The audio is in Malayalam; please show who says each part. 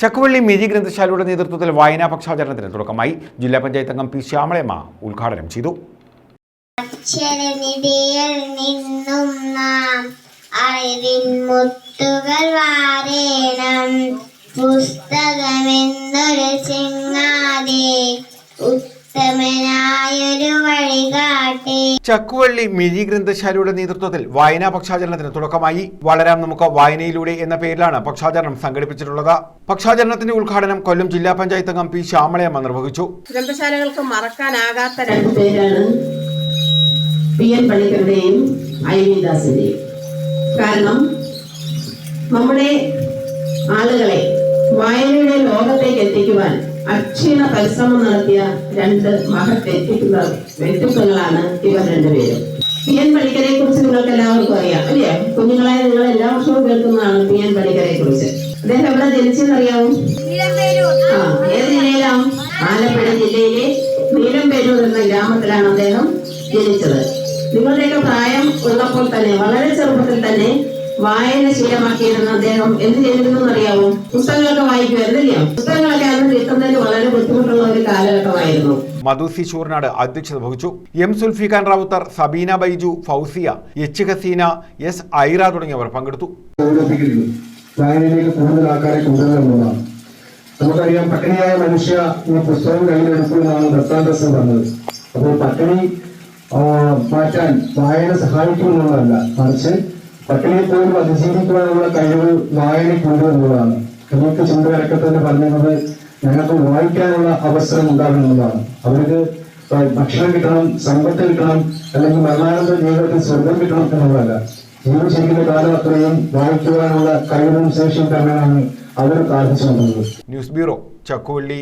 Speaker 1: ചക്കുവള്ളി മേരി ഗ്രന്ഥശാലയുടെ നേതൃത്വത്തിൽ വായനാ പക്ഷാചരണത്തിന് തുടക്കമായി. ജില്ലാ പഞ്ചായത്ത് അംഗം പി ശ്യാമളയമ്മ ഉദ്ഘാടനം ചെയ്തു.
Speaker 2: പുസ്തകമെന്നൊരു ചെങ്ങാതെ വഴികാട്ടി
Speaker 1: ചക്കുവള്ളി മിഴി ഗ്രന്ഥശാലയുടെ നേതൃത്വത്തിൽ വായനാ പക്ഷാചരണത്തിന് തുടക്കമായി. വളരാം നമുക്ക് വായനയിലൂടെ എന്ന പേരിലാണ് പക്ഷാചരണം സംഘടിപ്പിച്ചിട്ടുള്ളത്. പക്ഷാചരണത്തിന്റെ ഉദ്ഘാടനം കൊല്ലം ജില്ലാ പഞ്ചായത്ത് അംഗം പി ശ്യാമളയമ്മ നിർവഹിച്ചു.
Speaker 3: ഗ്രന്ഥശാലകൾക്ക് മറക്കാനാകാത്ത രണ്ട്
Speaker 4: പേരാണ് പി എൻ കാരണം നമ്മുടെ ആളുകളെ വായനയുടെ എത്തിക്കുവാൻ അക്ഷീണ പരിശ്രമം നടത്തിയ രണ്ട് മഹത് വ്യക്തിത്വ വ്യക്തിത്വങ്ങളാണ് ഇവർ രണ്ടുപേരും. പി എൻ പണിക്കരെ കുറിച്ച് നിങ്ങൾക്ക് എല്ലാവർക്കും അറിയാം അല്ലേ? കുഞ്ഞുങ്ങളായ നിങ്ങൾ എല്ലാ വർഷവും കേൾക്കുന്നതാണ് പി എൻ പണിക്കരെ കുറിച്ച് അദ്ദേഹം എവിടെ ജനിച്ചെന്നറിയാവും? ആ ഏത് ജില്ലയിലാണ്? ആലപ്പുഴ ജില്ലയിലെ നീലംപേരൂർ എന്ന ഗ്രാമത്തിലാണ് അദ്ദേഹം ജനിച്ചത്. നിങ്ങളുടെയൊക്കെ പ്രായം ഉള്ളപ്പോൾ തന്നെ വളരെ ചെറുപ്പത്തിൽ തന്നെ വായന ശീലമാക്കിയിരുന്ന അദ്ദേഹം എന്ത് ചെയ്തിരുന്നു എന്നറിയാവോ? പുസ്തകങ്ങളൊക്കെ വായിക്കുമായിരുന്നില്ലയോ പുസ്തകങ്ങളൊക്കെ അന്ന്
Speaker 1: മധു സി ശൂർനാട് അധ്യക്ഷത വഹിച്ചു. M Sulfikhan Rawther Sabeena Baiju Fousiya H Haseena S Aira തുടങ്ങിയവർ പങ്കെടുത്തു.
Speaker 5: നമുക്കറിയാം പട്ടിണിയായ മനുഷ്യ പുസ്തകം കയ്യിലെടുക്കുന്നതാണ് ദത്താന്തസം പറഞ്ഞത്. അപ്പോൾ പട്ടിണി മാറ്റാൻ വായന സഹായിക്കുമെന്നുള്ളതല്ല മറിച്ച് പട്ടിണിയെ പോലും അതിജീവിക്കുവാനുള്ള കഴിവ് വായനയ്ക്കുണ്ട് എന്നുള്ളതാണ്. നമുക്ക് ചിന്തകരൊക്കെ തന്നെ പറഞ്ഞത് ഞങ്ങൾക്ക് വായിക്കാനുള്ള അവസരം ഉണ്ടാകുന്നതാണ് അവർക്ക് ഭക്ഷണം കിട്ടണം സമ്പത്ത് കിട്ടണം അല്ലെങ്കിൽ മരണാനന്തര ജീവിതത്തിൽ സ്വർഗം കിട്ടണം എന്നുള്ളതല്ല. ജീവിച്ചിരിക്കുന്ന കാലം അത്രയും വായിക്കുവാനുള്ള കഴിവും ശേഷിയും തന്നെയാണ് അവർ പ്രാർത്ഥിച്ചു
Speaker 1: ന്യൂസ് ബ്യൂറോ ചക്കുവള്ളി.